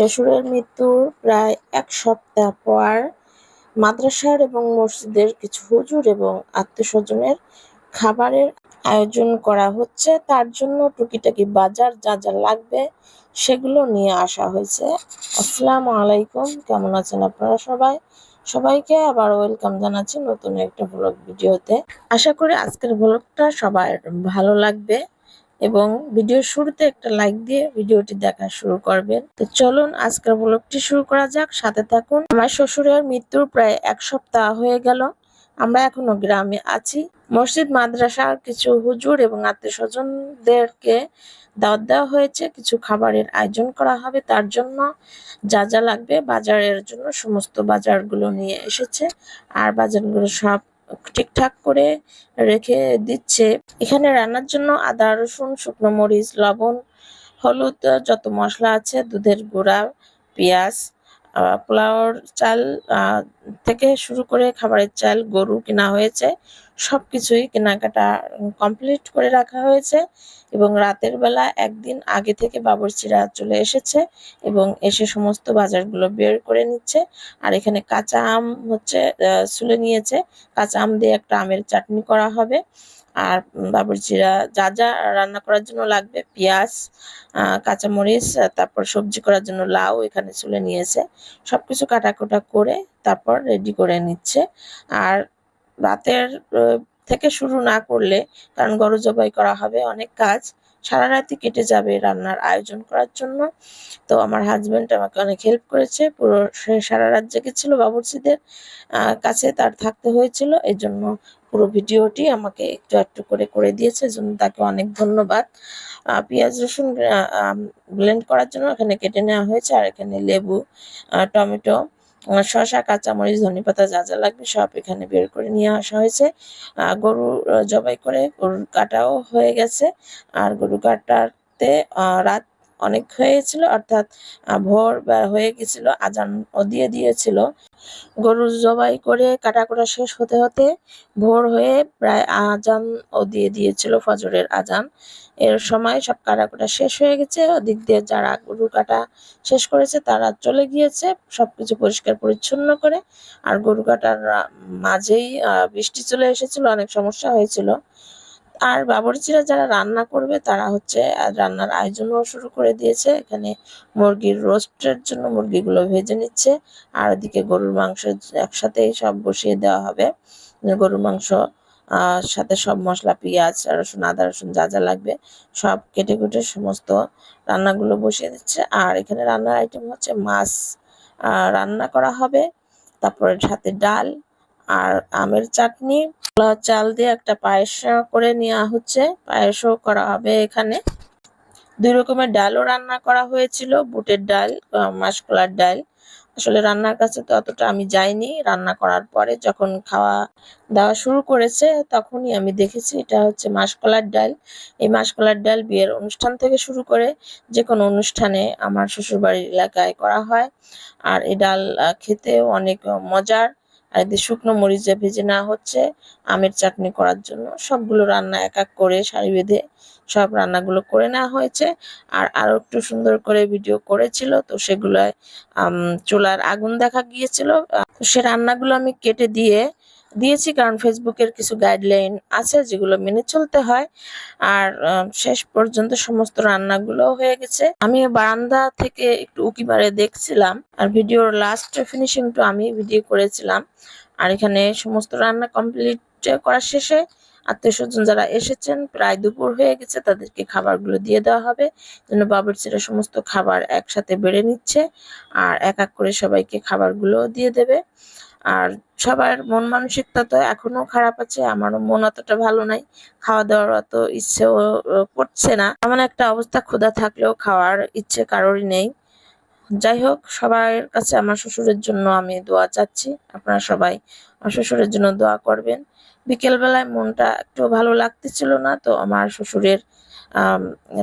শ্বশুরের মৃত্যুর প্রায় এক সপ্তাহ পর মাদ্রাসার এবং মসজিদের কিছু হুজুর এবং আত্মীয়স্বজনের খাবারের আয়োজন করা হচ্ছে। তার জন্য টুকিটাকি বাজার যা যা লাগবে সেগুলো নিয়ে আসা হয়েছে। আসসালামু আলাইকুম, কেমন আছেন আপনারা সবাই? সবাইকে আবার ওয়েলকাম জানাচ্ছি নতুন একটা ব্লগ ভিডিওতে। আশা করি আজকের ব্লগটা সবার ভালো লাগবে। এবং ভিডিওর শুরুতে একটা লাইক দিয়ে ভিডিওটি দেখা শুরু করবেন। তো চলুন আজকের ব্লগটি শুরু করা যাক। সাথে থাকুন। আমার শ্বশুরের মৃত্যুর প্রায় এক সপ্তাহ হয়ে গেল। আমরা এখনও গ্রামে আছি। মসজিদ মাদ্রাসার কিছু হুজুর এবং আত্মীয় স্বজনদেরকে দাওয়াত দেওয়া হয়েছে। কিছু খাবারের আয়োজন করা হবে। তার জন্য যা যা লাগবে বাজারের জন্য সমস্ত বাজারগুলো নিয়ে এসেছে। আর বাজারগুলো সব ঠিকঠাক করে রেখে দিচ্ছে। এখানে রান্নার জন্য আদা, রসুন, শুকনো মরিচ, লবণ, হলুদ, যত মশলা আছে, দুধের গুঁড়া, পেঁয়াজ পোলাওর চাল থেকে শুরু করে খাবারের চাল, গরু কেনা হয়েছে। সব কিছুই কেনাকাটা কমপ্লিট করে রাখা হয়েছে এবং রাতের বেলা একদিন আগে থেকে বাবরচিরা চলে এসেছে এবং এসে সমস্ত বাজারগুলো বের করে নিচ্ছে। আর এখানে কাঁচা আম হচ্ছে সুলে নিয়েছে। কাঁচা আম দিয়ে একটা আমের চাটনি করা হবে। আর বাবরচিরা যা যা রান্না করার জন্য লাগবে, পেঁয়াজ কাঁচামরিচ তারপর সবজি করার জন্য লাউ এখানে চুলে নিয়েছে। সবকিছু কাটাকুটা করে তারপর রেডি করে নিচ্ছে। আর রাতের থেকে শুরু না করলে কারণ গরু জবাই করা হবে অনেক কাজ। সারা রাতি কেটে যাবে রান্নার আয়োজন করার জন্য। তো আমার হাজবেন্ড আমাকে অনেক হেল্প করেছে। পুরো সারা রাত জেগেছিল বাবুর্চিদের কাছে তার থাকতে হয়েছিল। এই জন্য পুরো ভিডিওটি আমাকে একটু একটু করে করে দিয়েছে। জন্য তাকে অনেক ধন্যবাদ। পেঁয়াজ রসুন ব্লেন্ড করার জন্য এখানে কেটে নেওয়া হয়েছে। আর এখানে লেবু টমেটো শসা, কাঁচামরিচ, ধনেপাতা যা যা লাগবে সব এখানে বের করে নিয়ে আসা হয়েছে। গরু জবাই করে গরুর কাটাও হয়ে গেছে। আর গরু কাটাতে রাত অনেক হয়েছিল, অর্থাৎ ভোর হয়ে গেছিল, আজান দিয়ে দিয়েছিল। গরু জবাই করে কাটাকুটা শেষ হতে হতে ভোর হয়ে প্রায় আজান ও দিয়ে দিয়েছিল ফজরের আজান। এর সময় সব কাটাকুটা শেষ হয়ে গেছে। ওদিক দিয়ে যারা গরু কাটা শেষ করেছে, তারা চলে গিয়েছে সবকিছু পরিষ্কার পরিচ্ছন্ন করে। আর গরু কাটার মাঝেই বৃষ্টি চলে এসেছিল, অনেক সমস্যা হয়েছিল। আর বাবরচিরা যারা রান্না করবে, তারা হচ্ছে রান্নার আয়োজনও শুরু করে দিয়েছে। এখানে মুরগির রোস্টের জন্য মুরগিগুলো ভেজে নিচ্ছে। আর ওদিকে গরুর মাংস একসাথেই সব বসিয়ে দেওয়া হবে। গরুর মাংস সাথে সব মশলা, পেঁয়াজ, রসুন, আদা, রসুন যা যা লাগবে, সব কেটে কুটে সমস্ত রান্নাগুলো বসিয়ে দিচ্ছে। আর এখানে রান্নার আইটেম হচ্ছে মাছ। রান্না করা হবে। তারপরে সাথে ডাল আর আমের চাটনি চাল দিয়ে একটা পায়েস করে নেওয়া হচ্ছে। পায়েসও করা হবে এখানে। দুই রকমের ডালও রান্না করা হয়েছিল, বুটের ডাল মাসকলার ডাল। আসলে রান্নার কাছে তো অতটা আমি যাইনি। রান্না করার পরে যখন খাওয়া দাওয়া শুরু করেছে, তখনই আমি দেখেছি এটা হচ্ছে মাসকলার ডাল। এই মাসকলার ডাল বিয়ের অনুষ্ঠান থেকে শুরু করে যে কোনো অনুষ্ঠানে আমার শ্বশুরবাড়ির এলাকায় করা হয়। আর এই ডাল খেতেও অনেক মজার। আর এদের শুকনো মরিচ মরিচে ভেজে নেওয়া হচ্ছে, আমের চাটনি করার জন্য, সবগুলো রান্না এক এক করে সারি বেঁধে সব রান্নাগুলো করে নেওয়া হয়েছে। আর আরও একটু সুন্দর করে ভিডিও করেছিল, তো সেগুলোয় চুলার আগুন দেখা গিয়েছিল। সে রান্নাগুলো আমি কেটে দিয়ে দিয়েছি, কারণ ফেসবুকের কিছু গাইডলাইন আছে যেগুলো মেনে চলতে হয়। আর শেষ পর্যন্ত সমস্ত রান্নাগুলো হয়ে গেছে। আমি বারান্দা থেকে একটু উকি দেখছিলাম, আর ভিডিওর লাস্ট ফিনিশিংটা আমি ভিডিও করেছিলাম। আর এখানে সমস্ত রান্না কমপ্লিট করার শেষে আত্মীয় স্বজন যারা এসেছেন, প্রায় দুপুর হয়ে গেছে, তাদেরকে খাবারগুলো দিয়ে দেওয়া হবে, যেন বাবুর্চিরা সমস্ত খাবার একসাথে বেড়ে নিচ্ছে, আর এক এক করে সবাইকে খাবারগুলো দিয়ে দেবে। আর সবার মন মানসিকতা তো এখনও খারাপ আছে, আমারও মন অতটা ভালো নাই খাওয়া দাওয়ার অত ইচ্ছেও করছে না। এমন একটা অবস্থা ক্ষুধা থাকলেও খাওয়ার ইচ্ছে কারোরই নেই। যাই হোক, সবার কাছে আমার শ্বশুরের জন্য আমি দোয়া চাচ্ছি, আপনারা সবাই আমার শ্বশুরের জন্য দোয়া করবেন। বিকেলবেলায় মনটা একটু ভালো লাগতেছিল না, তো আমার শ্বশুরের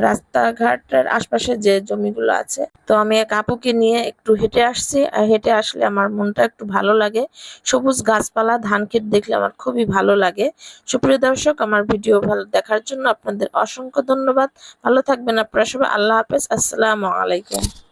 রাস্তাঘাটের আশপাশে যে জমিগুলো আছে। তো আমি এক আপুকে নিয়ে একটু হেঁটে আসছি। আর হেঁটে আসলে আমার মনটা একটু ভালো লাগে। সবুজ গাছপালা, ধান ক্ষেত দেখলে আমার খুবই ভালো লাগে। সুপ্রিয় দর্শক, আমার ভিডিও ভালো দেখার জন্য আপনাদের অসংখ্য ধন্যবাদ। ভালো থাকবেন আপনারা সবাই। আল্লাহ হাফেজ। আসসালামু আলাইকুম।